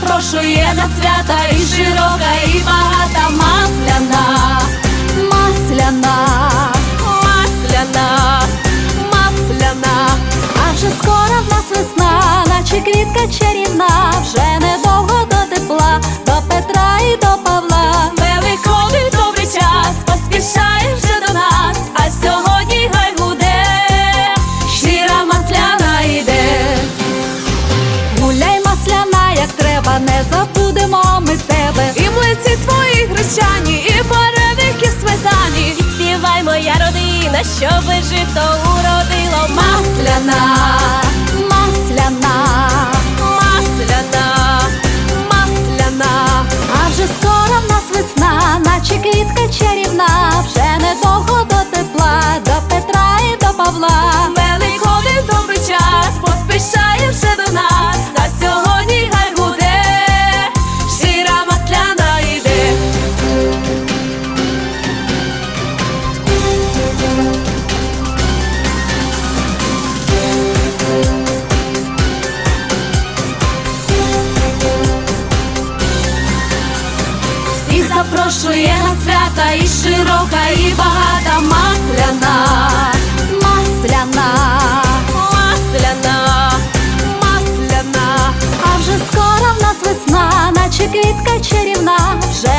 запрошує на свята і широка, і багата масляна, не забудемо ми тебе. І млиці твої гречані, і вареники сметані. І співай, моя родина, що жито уродило масляна, масляна, масляна, масляна. А вже скоро в нас весна, наче квітка Всіх свята і широка, і багата масляна, масляна, масляна, масляна. А вже скоро в нас весна, наче квітка чарівна, вже